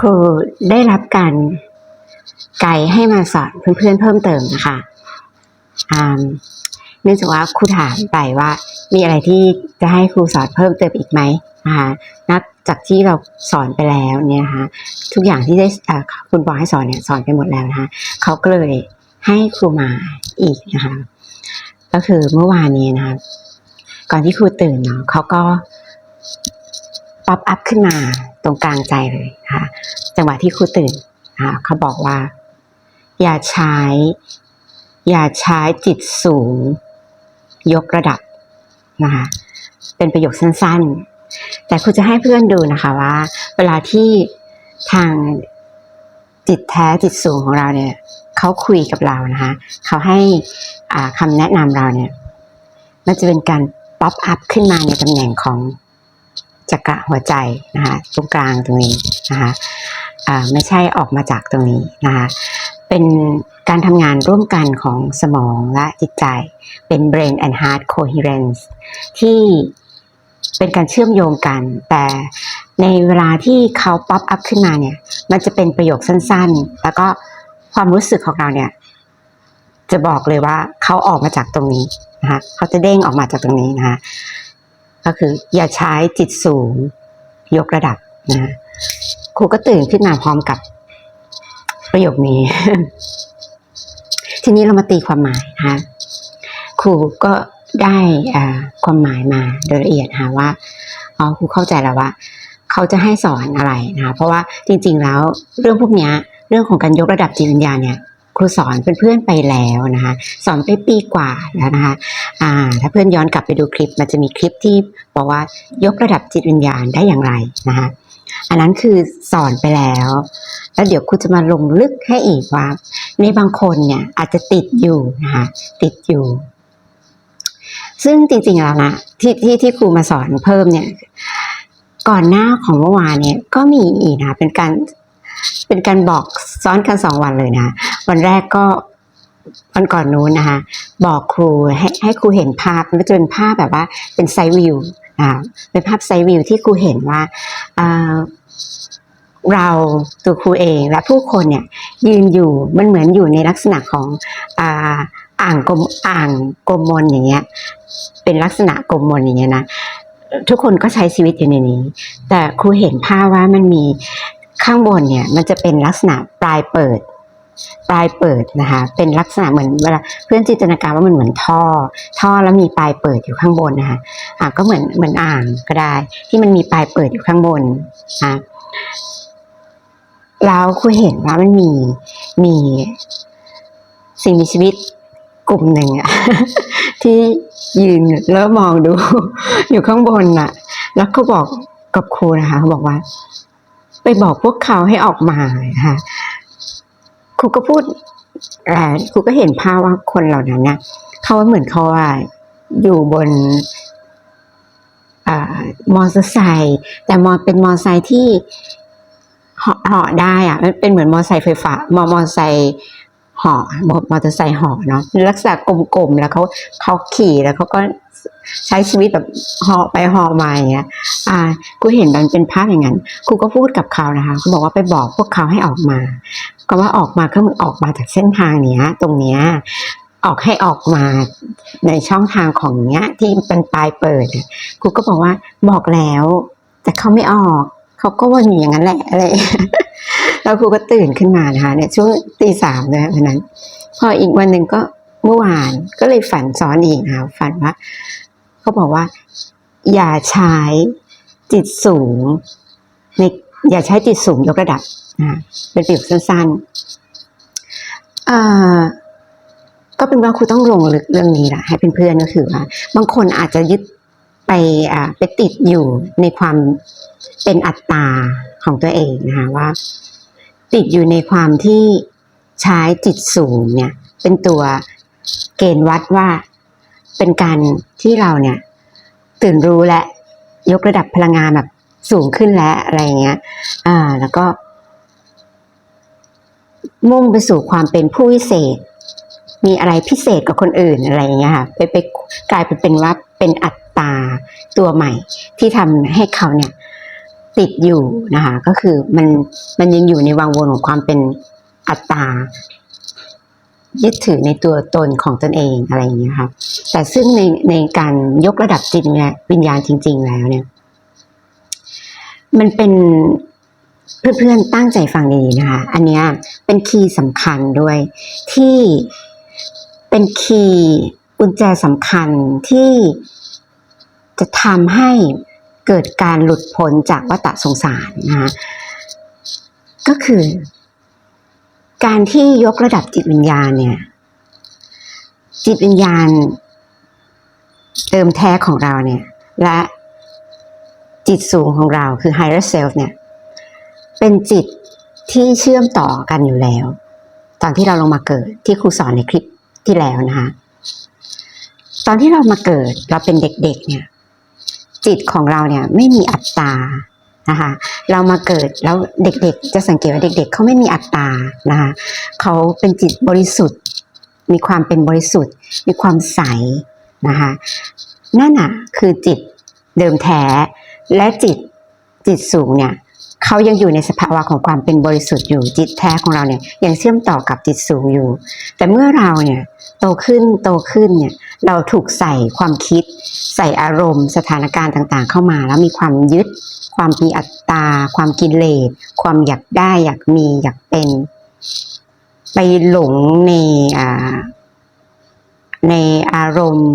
ครูได้รับการไกด์ให้มาสอนเพื่อนๆเพิ่มเติมนะคะอ่าเนื่องจากว่าครูถามไปว่า มีอะไรที่จะให้ครูสอนเพิ่มเติมอีกไหมนะคะนับจากที่เราสอนไปแล้วเนี่ยนะคะทุกอย่างที่ได้คุณบอกให้สอนเนี่ยสอนไปหมดแล้วนะคะเขาก็เลยให้ครูมาอีกนะคะก็คือเมื่อวานนี้นะคะก่อนที่ครูตื่นเนาะเขาก็ป๊อปอัพขึ้นมา ตรงกลางใจเลยนะคะจังหวะที่ครูตื่นนะคะเขาบอกว่า อย่าใช้ อย่าใช้จิตสูง ยกระดับนะคะเป็นประโยคสั้นๆ แต่ครูจะให้เพื่อนดูนะคะว่า เวลาที่ทางจิตแท้จิตสูงของเราเนี่ยเขาคุยกับเรานะคะเขาให้คำแนะนำเราเนี่ยมันจะเป็นการป๊อปอัพขึ้นมาในตำแหน่งของ จักระหัวใจนะคะตรงกลางตรงนี้นะคะไม่ใช่ออกมาจากตรงนี้นะคะเป็นการทำงานร่วมกันของสมองและจิตใจ เป็น brain and heart coherence ที่เป็นการเชื่อมโยงกัน แต่ในเวลาที่เขาป๊อปอัพขึ้นมาเนี่ย มันจะเป็นประโยคสั้นๆ แล้วก็ความรู้สึกของเราเนี่ย จะบอกเลยว่าเขาออกมาจากตรงนี้นะคะเขาจะเด้งออกมาจากตรงนี้นะคะ ก็คืออย่าใช้จิตสูง ยกระดับนะครูก็ตื่นขึ้นมาพร้อมกับประโยคนี้ ทีนี้เรามาตีความหมายนะคะครูก็ได้ความหมายมาโดยละเอียดนะคะว่าอ๋อครูเข้าใจแล้วว่า เขาจะให้สอนอะไรนะคะเพราะว่าจริง ๆ แล้วเรื่องพวกนี้เรื่องของการยกระดับจิตวิญญาณเนี่ย รูสอนเพื่อนๆไปแล้วนะคะสอนไปปีกว่าแล้วนะคะอ่าถ้าเพื่อนย้อนกลับไปดูคลิปมันจะมีคลิปที่บอกว่ายกระดับจิตวิญญาณได้อย่างไรนะคะอันนั้นคือสอนไปแล้ว แล้วเดี๋ยวครูจะมาลงลึกให้อีกว่า ในบางคนเนี่ยอาจจะติดอยู่นะคะติดอยู่ ซึ่งจริงๆแล้วนะที่ที่ที่ครูมาสอนเพิ่มเนี่ยก่อนหน้าของเมื่อวานเนี่ยก็มีอีกนะเป็นการ เป็นการบอกซ้อนกันสองวันเลยนะ วันแรกก็วันก่อนนู้นนะคะ บอกครูให้ให้ครูเห็นภาพมันจะเป็นภาพแบบว่าเป็นไซวิวอ่าเป็นภาพไซวิวที่ครูเห็นว่าเราตัวครูเองและผู้คนเนี่ยยืนอยู่มันเหมือนอยู่ในลักษณะของอ่าอ่างกลมอ่างกลมมนอย่างเงี้ยเป็นลักษณะกลมมนอย่างเงี้ยนะทุกคนก็ใช้ชีวิตอยู่ในนี้ แต่ครูเห็นภาพว่ามันมี ข้างบนเนี่ยมันจะเป็นลักษณะปลายเปิด ปลายเปิดนะคะ เป็นลักษณะเหมือนเวลาเพื่อนจินตนาการว่ามันเหมือนท่อ ท่อแล้วมีปลายเปิดอยู่ข้างบนนะคะอ่าก็เหมือนเหมือนอ่างก็ได้ ที่มันมีปลายเปิดอยู่ข้างบนนะแล้วครูเห็นว่ามันมีมีสิ่งมีชีวิตกลุ่มหนึ่งอะที่ยืนแล้วมองดู อยู่ข้างบนน่ะแล้วก็บอกกับครูนะคะเขาบอกว่า ไปบอกพวกเขาให้ออกมาค่ะครูก็พูดครูก็เห็นภาพว่าคนเหล่านั้นนะเขาเหมือนเขาว่าอยู่บนอมอเตอร์ไซค์แต่มอเป็นมอเตอร์ไซค์ที่เหาะได้อะมันเป็นเหมือนมอเตอร์ไซค์ไฟฟ้ามอมอเตอร์ไซค์ หาะมอมอเตอร์ไซค์หาะเนาะลักษณะกลมๆแล้วเขาเขาขี่แล้วเขาก็ใช้ชีวิตแบบหาะไปหาะมาอย่างเงี้ย อ่าครูเห็นมันเป็นภาพอย่างนั้นครูก็พูดกับเขานะคะเขาบอกว่าไปบอกพวกเขาให้ออกมา ก็ว่าออกมาก็มือนออกมาจากเส้นทางเนี้ย ตรงเนี้ยออกให้ออกมาในช่องทางของเนี้ย ที่เป็นปลายเปิดครูก็บอกว่าบอกแล้ว แต่เขาไม่ออก เขาก็วนอยู่อย่างนั้นแหละอะไร แล้วครูก็ตื่นขึ้นมานะคะเนี่ยช่วงตีสามเลยวันนั้น พออีกวันหนึ่งก็เมื่อวานก็เลยฝันซ้อนอีกนะคะฝันว่าเขาบอกว่า อย่าใช้จิตสูงในอย่าใช้จิตสูงยกระดับนะเป็นประโยคสั้นๆเอ่อก็เป็นว่าครูต้องลงลึกเรื่องนี้แหละให้เพื่อนๆก็คือว่า บางคนอาจจะยึดไปอ่าไปติดอยู่ในความเป็นอัตตาของตัวเองนะคะว่า ติดอยู่ในความที่ใช้จิตสูงเนี่ยเป็นตัวเกณฑ์วัดว่าเป็นการที่เราเนี่ยตื่นรู้และยกระดับพลังงานแบบสูงขึ้นแล้วอะไรอย่างเงี้ย อ่า แล้วก็ มุ่งไปสู่ความเป็นผู้วิเศษ มีอะไรพิเศษกว่าคนอื่นอะไรอย่างเงี้ยค่ะไปไปกลายเป็นเป็นว่าเป็นอัตตาตัวใหม่ ที่ทำให้เขาเนี่ย ติดอยู่นะคะก็คือมันมันยังอยู่ในวังวนของความเป็นอัตตายึดถือในตัวตนของตนเองอะไรอย่างเงี้ยค่ะแต่ซึ่งในในการยกระดับจิตวิญญาณจริง ๆ แล้วเนี่ย มันเป็นเพื่อนๆตั้งใจฟังดีๆนะคะ อันเนี้ยเป็นคีย์สำคัญด้วย ที่เป็นคีย์กุญแจสำคัญที่จะทำให้ เกิดการหลุดพ้นจากวัฏสงสารนะคะก็คือ การที่ยกระดับจิตวิญญาณเนี่ย จิตวิญญาณ เติมแท้ของเราเนี่ย และจิตสูงของเราคือ higher self เนี่ย เป็นจิตที่เชื่อมต่อกันอยู่แล้ว ตอนที่เราลงมาเกิดที่ครูสอนในคลิปที่แล้วนะคะ ตอนที่เรามาเกิดเราเป็นเด็กๆเนี่ย จิตของเราเนี่ยไม่มีอัตตานะคะเรามาเกิดแล้วเด็กๆ จะสังเกตว่าเด็กๆเขาไม่มีอัตตานะคะเขาเป็นจิตบริสุทธิ์ มีความเป็นบริสุทธิ์ มีความใสนะคะนั่นน่ะคือจิตเดิมแท้และจิตจิตสูงเนี่ย เขายังอยู่ในสภาวะของความเป็นบริสุทธิ์อยู่จิตแท้ของเราเนี่ยยังเชื่อมต่อกับจิตสูงอยู่ แต่เมื่อเราเนี่ยโตขึ้นโตขึ้นเนี่ยเราถูกใส่ความคิด ใส่อารมณ์ สถานการณ์ต่างๆ เข้ามา แล้วมีความยึด ความมีอัตตา ความกิเลสความอยากได้อยากมีอยากเป็น ไปหลงในอ่าในอารมณ์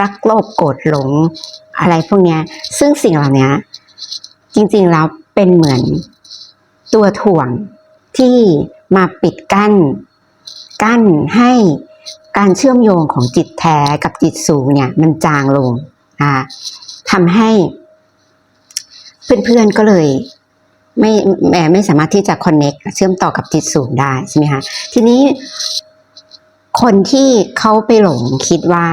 รักโลภโกรธหลงอะไรพวกนี้ซึ่งสิ่งเหล่านี้จริงๆแล้ว เป็นเหมือนตัวถ่วงที่มาปิดกั้น กั้นให้การเชื่อมโยงของจิตแท้กับจิตสูงเนี่ย มันจางลงนะคะทำให้ เพื่อนๆก็เลยไม่แหมไม่สามารถที่จะคอนเน็กเชื่อมต่อกับจิตสูงได้ใช่ไหมคะทีนี้คนที่เขาไปหลงคิดว่า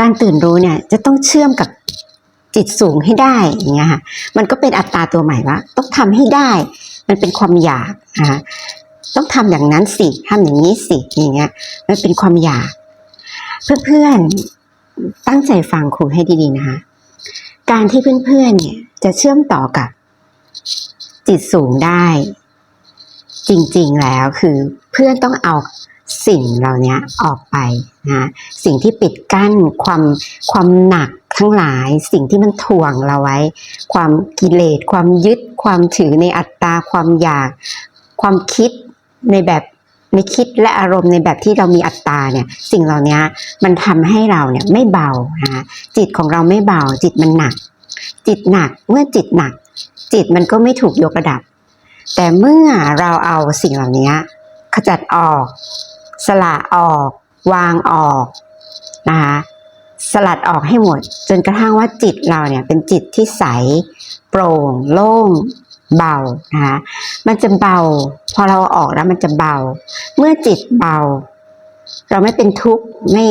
การตื่นรู้เนี่ย จะต้องเชื่อมกับ จิตสูงให้ได้อย่างเงี้ยค่ะมันก็เป็นอัตราตัวใหม่ว่าต้องทำให้ได้ มันเป็นความอยากนะคะต้องทำอย่างนั้นสิทำอย่างนี้สิอย่างเงี้ยมันเป็นความอยาก เพื่อนๆตั้งใจฟังครูให้ดีๆนะคะการที่เพื่อนๆเนี่ยจะเชื่อมต่อกับ จิตสูงได้ จริงๆแล้วคือเพื่อนต้องเอาสิ่งเหล่านี้ออกไปนะสิ่งที่ปิดกั้นความความหนัก ทั้งหลายสิ่งที่มันถ่วงเราไว้ ความกิเลสความยึด ความถือในอัตตาความอยาก ความคิดในแบบในคิดและอารมณ์ในแบบที่เรามีอัตตาเนี่ยสิ่งเหล่านี้มันทำให้เราเนี่ยไม่เบานะจิตของเราไม่เบา จิตมันหนัก จิตหนักเมื่อจิตหนัก จิตมันก็ไม่ถูกยกระดับ แต่เมื่อเราเอาสิ่งเหล่านี้ขจัดออก สละออก วางออกนะคะ สลัดออกให้หมด จนกระทั่งว่าจิตเราเนี่ยเป็นจิตที่ใสโปร่ง โล่ง เบานะคะมันจะเบา พอเราออกแล้วมันจะเบา เมื่อจิตเบา เราไม่เป็นทุกข์ไม่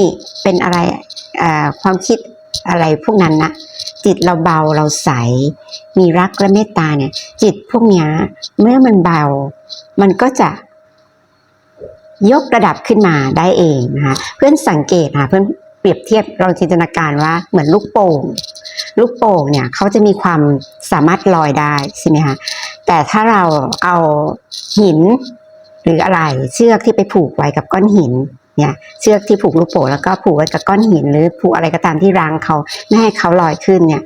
เป็นอะไรความคิดอะไรพวกนั้นนะจิตเราเบาเราใส มีรักและเมตตาเนี่ย จิตพวกนี้เมื่อมันเบา มันก็จะยกระดับขึ้นมาได้เองนะคะเพื่อนสังเกตค่ะเพื่อน เปรียบเทียบเราจินตนาการว่าเหมือนลูกโป่ง ลูกโป่งเนี่ยเขาจะมีความสามารถลอยได้ใช่ไหมคะแต่ถ้าเราเอาหินหรืออะไรเชือกที่ไปผูกไว้กับก้อนหินเนี่ยเชือกที่ผูกลูกโป่งแล้วก็ผูกไว้กับก้อนหิน หรือผูกอะไรก็ตามที่รางเขาไม่ให้เขาลอยขึ้นเนี่ย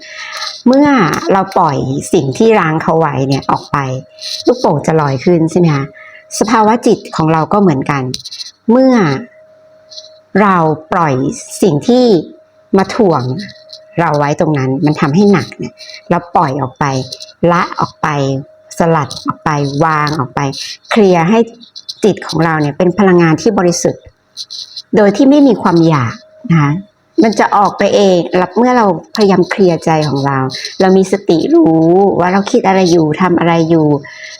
เมื่อเราปล่อยสิ่งที่รางเขาไว้เนี่ยออกไป ลูกโป่งจะลอยขึ้นใช่ไหมคะสภาวะจิตของเราก็เหมือนกัน เมื่อ เราปล่อยสิ่งที่มาถ่วงเราไว้ตรงนั้น มันทำให้หนักเนี่ย เราปล่อยออกไป ละออกไป สลัดออกไป วางออกไป เคลียร์ให้จิตของเราเนี่ยเป็นพลังงานที่บริสุทธิ์ โดยที่ไม่มีความอยากนะคะมันจะออกไปเองรับเมื่อเราพยายามเคลียร์ใจของเรา เรามีสติรู้ว่าเราคิดอะไรอยู่ทำอะไรอยู่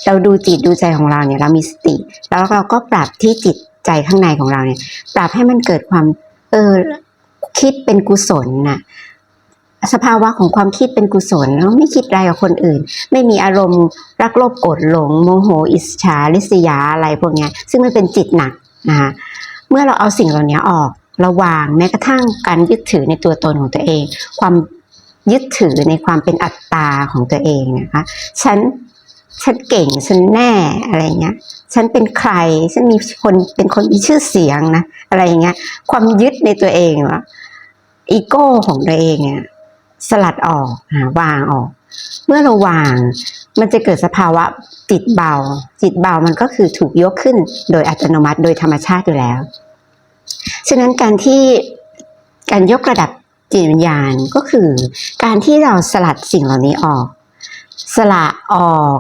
เราดูจิตดูใจของเราเนี่ย เรามีสติ แล้วเราก็ปรับที่จิต ใจข้างในของเราเนี่ยปรับให้มันเกิดความเออคิดเป็นกุศลน่ะสภาวะของความคิดเป็นกุศลแล้วไม่คิดอะไรกับคนอื่น ไม่มีอารมณ์รักโลภโกรธหลง โมโห อิจฉาริษยาอะไรพวกนี้ซึ่งมันเป็นจิตหนักนะคะเมื่อเราเอาสิ่งเหล่านี้ออกราวางแม้กระทั่งการยึดถือในตัวตนของตัวเอง ความยึดถือในความเป็นอัตตาของตัวเองนะคะ ฉัน ฉันเก่งฉันแน่อะไรเงี้ย ฉันเป็นใคร ฉันมีคนเป็นคนมีชื่อเสียงนะอะไรเงี้ย ความยึดในตัวเองอะอีโก้ของตัวเองอะสลัดออกวางออก เมื่อเราวางมันจะเกิดสภาวะจิตเบา จิตเบามันก็คือถูกยกขึ้นโดยอัตโนมัติโดยธรรมชาติอยู่แล้ว ฉะนั้นการที่การยกระดับจิตวิญญาณก็คือ การที่เราสลัดสิ่งเหล่านี้ออก สละออก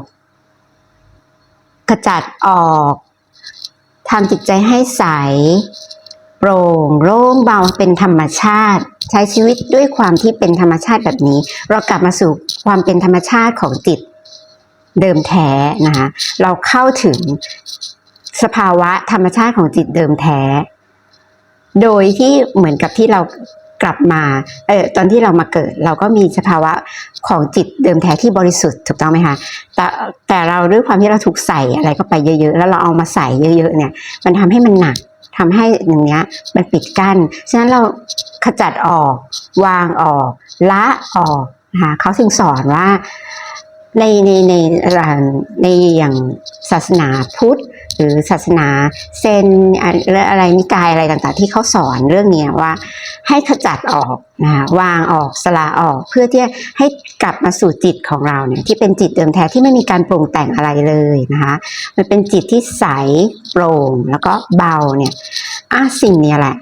กระจัดออกทำจิตใจให้ใส โปร่งโล่งเบาเป็นธรรมชาติ ใช้ชีวิตด้วยความที่เป็นธรรมชาติแบบนี้ เรากลับมาสู่ความเป็นธรรมชาติของจิตเดิมแท้นะคะเราเข้าถึงสภาวะธรรมชาติของจิตเดิมแท้ โดยที่เหมือนกับที่เรา กลับมาเออตอนที่เรามาเกิด เราก็มีสภาวะของจิตเดิมแท้ที่บริสุทธิ์ถูกต้องไหมคะแต่แต่เราด้วยความที่เราถูกใส่อะไรก็ไปเยอะๆ แล้วเราเอามาใส่เยอะๆเนี่ย มันทำให้มันหนักทำให้อย่างเงี้ยมันปิดกั้นฉะนั้นเราขจัดออก วางออก ละออกนะคะเขาถึงสอนว่า ในในในในอย่างศาสนาพุทธ หรือศาสนาเซนอะไรอะไรนิกายอะไรต่างๆ ที่เขาสอนเรื่องนี้ว่า ให้ขจัดออกนะคะวางออกสละออกเพื่อที่ให้กลับมาสู่จิตของเราเนี่ยที่เป็นจิตเดิมแท้ที่ไม่มีการปรุงแต่งอะไรเลยนะคะมันเป็นจิตที่ใสโปร่งแล้วก็เบาเนี่ยอะสิ่งนี้แหละ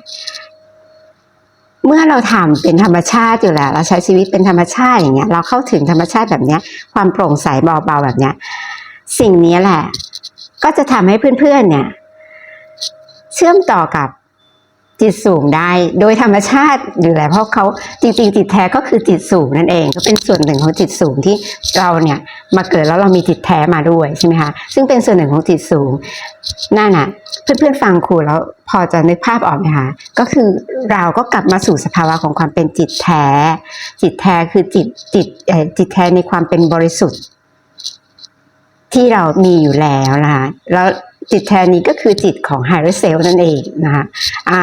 เมื่อเราทำเป็นธรรมชาติอยู่แล้ว เราใช้ชีวิตเป็นธรรมชาติอย่างเงี้ย เราเข้าถึงธรรมชาติแบบเนี้ย ความโปร่งใสเบาๆแบบเนี้ย สิ่งนี้แหละ ก็จะทำให้เพื่อนๆเนี่ย เชื่อมต่อกับ จิตสูงได้โดยธรรมชาติอยู่แล้วเพราะเขาจริงๆ จิตแท้ก็คือจิตสูงนั่นเอง ก็เป็นส่วนหนึ่งของจิตสูงที่เราเนี่ยมาเกิดแล้วเรามีจิตแท้มาด้วยใช่ไหมคะซึ่งเป็นส่วนหนึ่งของจิตสูงนั่นน่ะเพื่อนๆฟังครูแล้วพอจะนึกภาพออกไหมคะก็คือเราก็กลับมาสู่สภาวะของความเป็นจิตแท้ จิตแท้คือจิตจิตจิตแท้ในความเป็นบริสุทธิ์ ที่เรามีอยู่แล้วนะคะแล้ว จิตแท้นี้ก็คือจิตของไฮเ e อร์เซลนั่นเองนะคะอ่า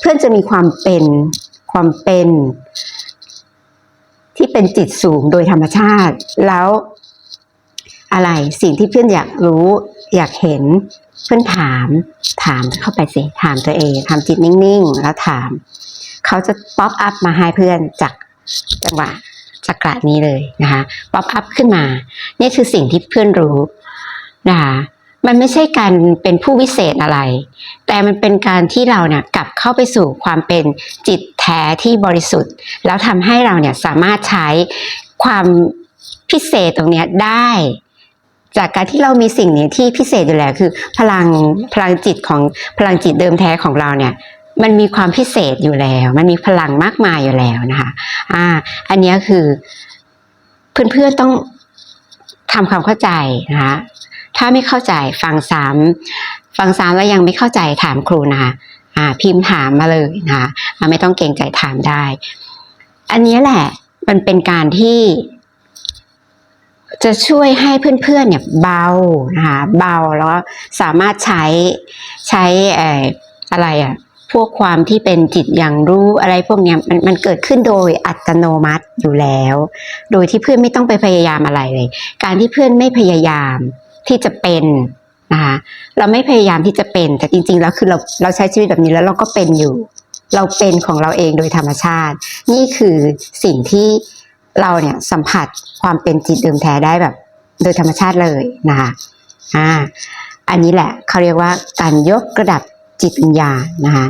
เพื่อนจะมีความเป็นความเป็น ที่เป็นจิตสูงโดยธรรมชาติ แล้วอะไรสิ่งที่เพื่อนอยากรู้อยากเห็นเพื่อนถามถามเข้าไปสิถามตัวเองทำจิตนิ่งๆ แล้วถาม เขาจะป๊อปอัพมาให้เพื่อนจากจังหวะจักระนี้เลยนะคะป๊อปอัพขึ้นมา นี่คือสิ่งที่เพื่อนรู้นะคะ มันไม่ใช่การเป็นผู้วิเศษอะไร แต่มันเป็นการที่เราเนี่ยกลับเข้าไปสู่ความเป็นจิตแท้ที่บริสุทธิ์ แล้วทำให้เราเนี่ยสามารถใช้ความพิเศษตรงนี้ได้ จากการที่เรามีสิ่งนี้ที่พิเศษอยู่แล้วคือ พลังพลังจิตของพลังจิตเดิมแท้ของเราเนี่ยมันมีความพิเศษอยู่แล้ว มันมีพลังมากมายอยู่แล้วนะคะ อ่า อันนี้คือเพื่อนๆต้องทำความเข้าใจนะคะ ถ้าไม่เข้าใจฟังซ้ำฟังซ้ำแล้วยังไม่เข้าใจถามครูนะคะอ่าพิมพ์ถามมาเลยนะคะไม่ต้องเกรงใจถามได้ อันนี้แหละมันเป็นการที่ จะช่วยให้เพื่อนๆเนี่ยเบานะคะเบาแล้วสามารถใช้ใช้อะไรอะพวกความที่เป็นจิตอย่างรู้อะไรพวกเนี้ยมันมันเกิดขึ้นโดยอัตโนมัติอยู่แล้ว โดยที่เพื่อนไม่ต้องไปพยายามอะไรเลย การที่เพื่อนไม่พยายาม ที่จะเป็นนะคะเราไม่พยายามที่จะเป็น แต่จริง ๆ แล้วคือเราเราใช้ชีวิตแบบนี้แล้วเราก็เป็นอยู่ เราเป็นของเราเองโดยธรรมชาติ นี่คือสิ่งที่เราเนี่ยสัมผัสความเป็นจิตเดิมแท้ได้แบบ โดยธรรมชาติเลยนะคะอ่าอันนี้แหละเขาเรียกว่าการยกระดับจิตวิญญาณนะคะ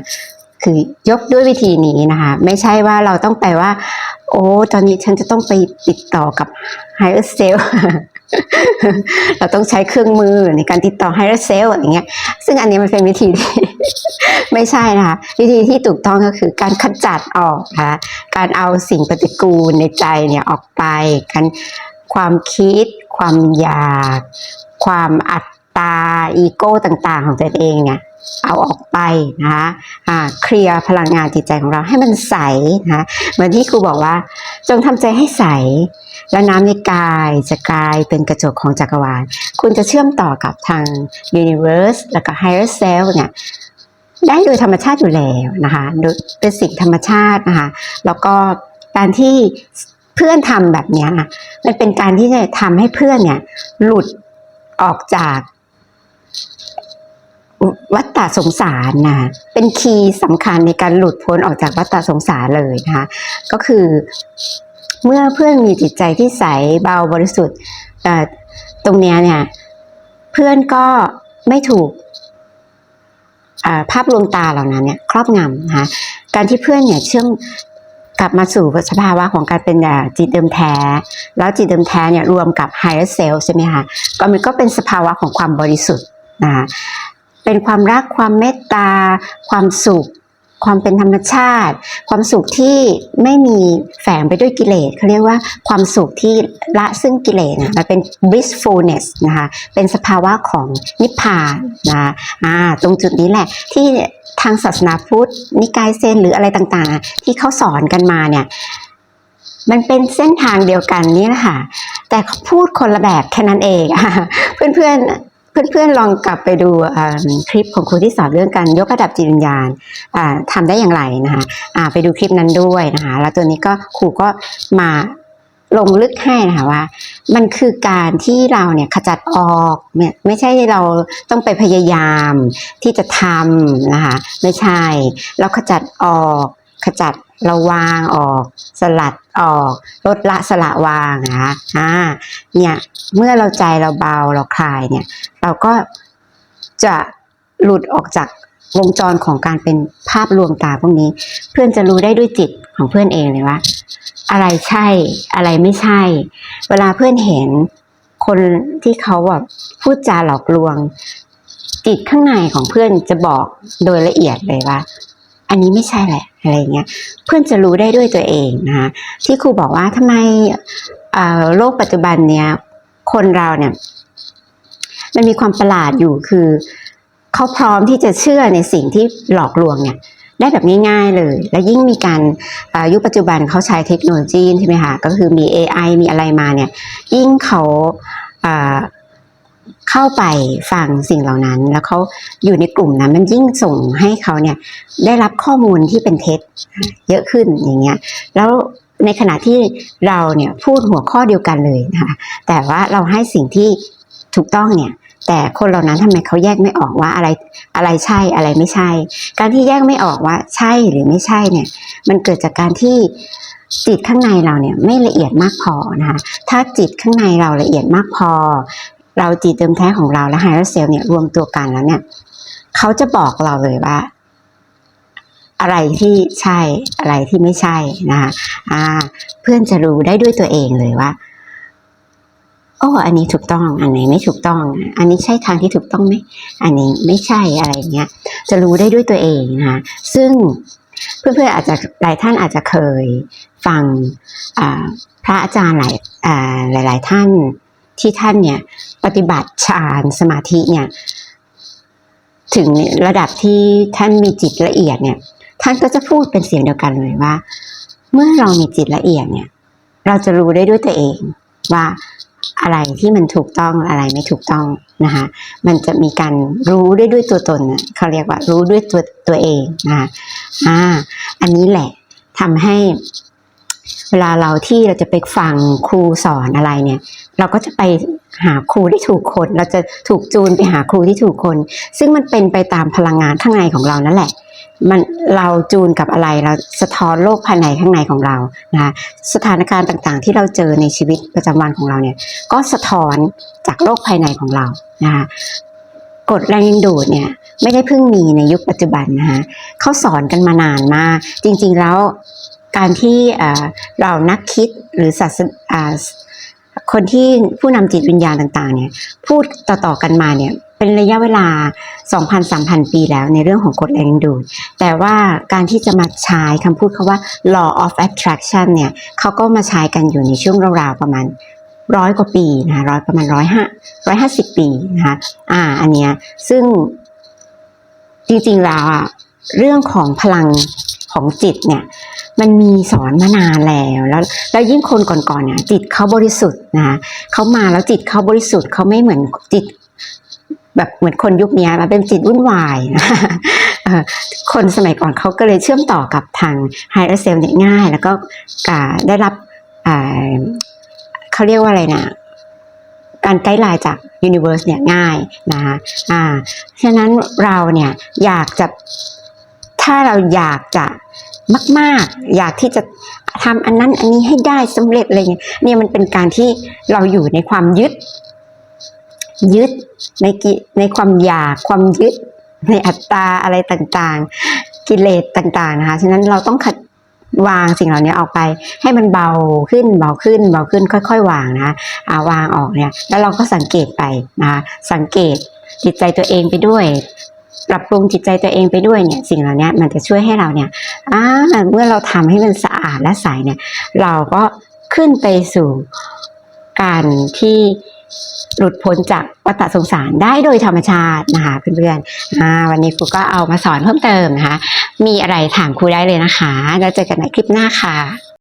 คือยกด้วยวิธีนี้นะคะ ไม่ใช่ว่าเราต้องไปว่า โอ้ ตอนนี้ฉันจะต้องไปติดต่อกับ higher self เราต้องใช้เครื่องมือในการติดต่อ higher self อย่างเงี้ย ซึ่งอันนี้มันเป็นวิธีที่ไม่ใช่นะคะ วิธีที่ถูกต้องก็คือการขจัดออกนะคะการเอาสิ่งปฏิกูลในใจเนี่ยออกไปการความคิด ความอยาก ความอัตตา อีโก้ต่าง ๆ ของตัวเองเนี่ย เอาออกไปนะคะเคลียร์พลังงานจิตใจของเราให้มันใสนะเหมือนที่ครูบอกว่า จงทำใจให้ใส และน้ำในกายจะกลายเป็นกระจกของจักรวาล คุณจะเชื่อมต่อกับทาง Universe แล้วก็ Higher Self เนี่ยได้โดยธรรมชาติอยู่แล้วนะคะโดยเป็นสิ่งธรรมชาตินะคะแล้วก็การที่เพื่อนทำแบบนี้มันเป็นการที่จะทำให้เพื่อนเนี่ยหลุดออกจาก วัฏฏะสงสารนะเป็นคีย์สำคัญในการหลุดพ้นออกจากวัฏฏะสงสารเลยนะคะก็คือเมื่อเพื่อนมีจิตใจที่ใสเบาบริสุทธิ์ตรงเนี้ยเนี่ยเพื่อนก็ไม่ถูกภาพลวงตาเหล่านั้นเนี่ยครอบงำนะคะการที่เพื่อนเนี่ยเชื่อมกลับมาสู่สภาวะของการเป็นอ่าจิตเดิมแท้ แล้วจิตเดิมแท้เนี่ยรวมกับ higher self ใช่ไหมคะก็มันก็เป็นสภาวะของความบริสุทธิ์นะคะ เป็นความรักความเมตตา ความสุข ความเป็นธรรมชาติ ความสุขที่ไม่มีแฝงไปด้วยกิเลสเขาเรียกว่าความสุขที่ละซึ่งกิเลสนะมันเป็น blissfulness นะคะเป็นสภาวะของนิพพานนะอ่าตรงจุดนี้แหละที่ทางศาสนาพุทธนิกายเซนหรืออะไรต่างๆ ที่เขาสอนกันมาเนี่ยมันเป็นเส้นทางเดียวกันนี่แหละค่ะ แต่เขาพูดคนละแบบแค่นั้นเอง เพื่อนเพื่อน เพื่อนๆลองกลับไปดูคลิปของครูที่สอนเรื่องการยกระดับจิตวิญญาณอ่าทำได้อย่างไรนะคะไปดูคลิปนั้นด้วยนะคะ แล้วตัวนี้ก็ครูก็มาลงลึกให้นะคะว่า มันคือการที่เราเนี่ยขจัดออกเนี่ยไม่ใช่เราต้องไปพยายามที่จะทำนะคะไม่ใช่ เราขจัดออกขจัด เราวางออก สลัดออก ลดละสละวางนะคะอ่าเนี่ยเมื่อเราใจเราเบาเราคลายเนี่ยเราก็จะหลุดออกจากวงจรของการเป็นภาพลวงตาพวกนี้ เพื่อนจะรู้ได้ด้วยจิตของเพื่อนเองเลยว่า อะไรใช่อะไรไม่ใช่ เวลาเพื่อนเห็นคนที่เขาแบบพูดจาหลอกลวง จิตข้างในของเพื่อนจะบอกโดยละเอียดเลยว่า อันนี้ไม่ใช่แหละอะไรเงี้ยเพื่อนจะรู้ได้ด้วยตัวเองนะคะที่ครูบอกว่าทำไมโลกปัจจุบันเนี้ยคนเราเนี่ยมันมีความประหลาดอยู่คือเขาพร้อมที่จะเชื่อในสิ่งที่หลอกลวงเนี่ยได้แบบง่ายๆเลย และยิ่งมีการยุคปัจจุบันเขาใช้เทคโนโลยีใช่ไหมคะก็คือมี AI มีอะไรมาเนี่ยยิ่งเขา เข้าไปฟังสิ่งเหล่านั้น แล้วเขาอยู่ในกลุ่มนั้น มันยิ่งส่งให้เขาเนี่ยได้รับข้อมูลที่เป็นเท็จเยอะขึ้นอย่างเงี้ยแล้วในขณะที่เราเนี่ยพูดหัวข้อเดียวกันเลยนะคะแต่ว่าเราให้สิ่งที่ถูกต้องเนี่ยแต่คนเหล่านั้นทำไมเขาแยกไม่ออกว่าอะไรอะไรใช่อะไรไม่ใช่ การที่แยกไม่ออกว่าใช่หรือไม่ใช่เนี่ยมันเกิดจากการที่จิตข้างในเราเนี่ยไม่ละเอียดมากพอนะคะถ้าจิตข้างในเราละเอียดมากพอ เราจิตเติมแท้ของเราและไฮเ e อร์เซลเนี่ยรวมตัวกันแล้วเนี่ยเขาจะบอกเราเลยว่า อะไรที่ใช่อะไรที่ไม่ใช่นะคะอ่า เพื่อนจะรู้ได้ด้วยตัวเองเลยว่าโอ้อันนี้ถูกต้องอันไหนไม่ถูกต้อง อันนี้ใช่ทางที่ถูกต้องไหมอันนี้ไม่ใช่อะไรเงี้ย จะรู้ได้ด้วยตัวเองนะคะซึ่งเพื่อนๆอาจจะหลายท่านอาจจะเคยฟังพระอาจารย์หลายหลาย ๆ ท่าน ที่ท่านเนี่ยปฏิบัติฌานสมาธิเนี่ยถึงระดับที่ท่านมีจิตละเอียดเนี่ย ท่านก็จะพูดเป็นเสียงเดียวกันเลยว่า เมื่อเรามีจิตละเอียดเนี่ย เราจะรู้ได้ด้วยตัวเองว่าอะไรที่มันถูกต้องอะไรไม่ถูกต้องนะคะมันจะมีการรู้ได้ด้วยตัวตนเขาเรียกว่ารู้ด้วยตัวตัวเองนะคะอ่า อันนี้แหละทำให้ เวลาเราที่เราจะไปฟังครูสอนอะไรเนี่ย เราก็จะไปหาครูที่ถูกคน เราจะถูกจูนไปหาครูที่ถูกคน ซึ่งมันเป็นไปตามพลังงานข้างในของเรานั่นแหละ มันเราจูนกับอะไรเราสะท้อนโลกภายในข้างในของเรานะคะสถานการณ์ต่างๆ ที่เราเจอในชีวิตประจำวันของเราเนี่ยก็สะท้อนจากโลกภายในของเรานะคะกฎแรงดึงดูดเนี่ยไม่ได้เพิ่งมีในยุคปัจจุบันนะคะเขาสอนกันมานานมากจริงๆแล้วการที่เรานักคิดหรือศาสนา คนที่ผู้นำจิตวิญญาณต่างๆ เนี่ย พูดต่อๆกันมาเนี่ย เป็นระยะเวลา 2,000-3,000 ปีแล้วในเรื่องของกฎแรงดึงดูด แต่ว่าการที่จะมาใช้คำพูดเขาว่า law of attraction เนี่ยเขาก็มาใช้กันอยู่ในช่วงราวๆประมาณร้อยกว่าปีนะคะร้อยประมาณร้อยห้าร้อยห้าสิบปีนะคะอ่า อันเนี้ยซึ่งจริงๆแล้วอะเรื่องของพลังของจิตเนี่ย มันมีสอนมานานแล้วแล้วแล้วยิ่งคนก่อนๆเนี่ยจิตเขาบริสุทธิ์นะคะเขามาแล้วจิตเขาบริสุทธิ์เขาไม่เหมือนจิต แบบเหมือนคนยุคนี้มันเป็นจิตวุ่นวายนะคนสมัยก่อนเขาก็เลยเชื่อมต่อกับทางไฮเออร์เซลเนี่ยง่าย แล้วก็ได้รับเขาเรียกว่าอะไรนะการไกด์ไลน์จาก Universe เนี่ยง่ายนะคะอ่าฉะนั้นเราเนี่ยอยากจะถ้าเราอยากจะ มาก ๆ อยากที่จะทำอันนั้นอันนี้ให้ได้สำเร็จอะไรเงี้ยเนี่ยมันเป็นการที่เราอยู่ในความยึด ยึดในกิในความอยากความยึด ในอัตตราอะไรต่างๆ กิเลสต่างๆนะคะฉะนั้นเราต้องขัดวางสิ่งเหล่านี้ออกไป ให้มันเบาขึ้นเบาขึ้นเบาขึ้นค่อย ๆ วางนะะอ่าวางออกเนี่ย แล้วเราก็สังเกตไปนะคะสังเกตจิตใจตัวเองไปด้วย ปรับปรุงจิตใจตัวเองไปด้วยเนี่ยสิ่งเหล่านี้มันจะช่วยให้เราเนี่ยอ่าเมื่อเราทำให้มันสะอาดและใสเนี่ย เราก็ขึ้นไปสู่การที่หลุดพ้นจากวัฏสงสารได้โดยธรรมชาตินะคะเพื่อนๆอ่าวันนี้ครูก็เอามาสอนเพิ่มเติมนะคะ มีอะไรถามครูได้เลยนะคะ แล้วเจอกันในคลิปหน้าค่ะ